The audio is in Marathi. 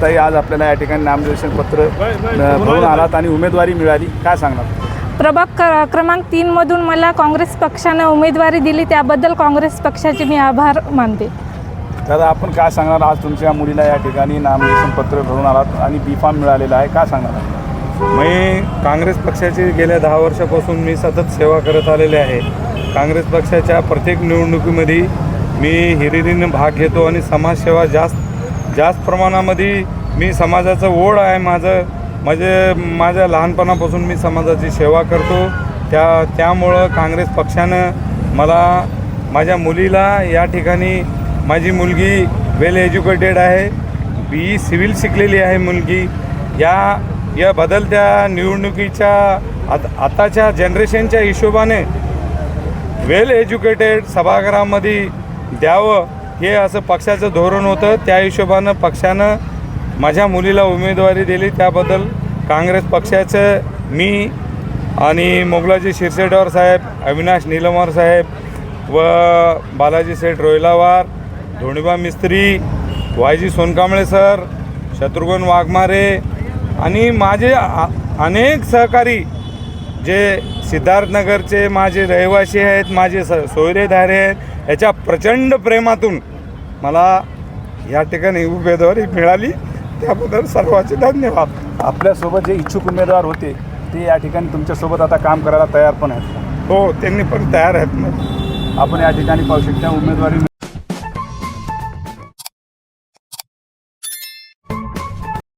ताई आज आपल्याला या ठिकाणी नामनिर्देशन पत्र भरून आलात आणि उमेदवारी मिळाली. काय सांगणार? प्रभाग क क्रमांक तीनमधून मला काँग्रेस पक्षानं उमेदवारी दिली त्याबद्दल काँग्रेस पक्षाचे मी आभार मानते. दादा आपण काय सांगणार? आज तुमच्या मुलीला या ठिकाणी नामनिर्देशन पत्र भरून आलात आणि बी फॉर्म मिळालेला आहे. काय सांगणार? मी काँग्रेस पक्षाची गेल्या दहा वर्षापासून मी सतत सेवा करत आलेले आहे. काँग्रेस पक्षाच्या प्रत्येक निवडणुकीमध्ये मी हिरिरीनं भाग घेतो आणि समाजसेवा जास्त जास्त प्रमाणामध्ये मी समाजाचं ओढ आहे माझं. म्हणजे माझ्या लहानपणापासून मी समाजाची सेवा करतो. त्या त्यामुळं काँग्रेस पक्षानं मला माझ्या मुलीला या ठिकाणी माझी मुलगी वेल एज्युकेटेड आहे. बी ई सिव्हिल शिकलेली आहे मुलगी. या या बदलत्या निवडणुकीच्या आत आताच्या जनरेशनच्या हिशोबाने वेल एज्युकेटेड सभागृहामध्ये द्यावं. हे असं पक्षाचं धोरण होतं. त्या हिशोबानं पक्षानं माझ्या मुलीला उमेदवारी दिली. त्याबद्दल काँग्रेस पक्षाचं मी आणि मोगलाजी शिरसेटवार साहेब अविनाश निलमवार साहेब व बालाजी सेठ रोयलावार धोणीबा मिस्त्री वायजी सोनकांबळे सर शत्रुघ्न वाघमारे आणि माझे आ- अनेक सहकारी जे सिद्धार्थनगरचे माझे रहिवासी आहेत माझे स सोयरेधारे आहेत याच्या प्रचंड प्रेमातून मला या ठिकाणी उमेदवारी मिळाली. त्याबद्दल सर्वांचे धन्यवाद. आपल्यासोबत जे इच्छुक उमेदवार होते ते या ठिकाणी तुमच्यासोबत आता काम करायला तयार पण आहेत. हो त्यांनी पण तयार आहेत. आपण या ठिकाणी पाहू शकता उमेदवारी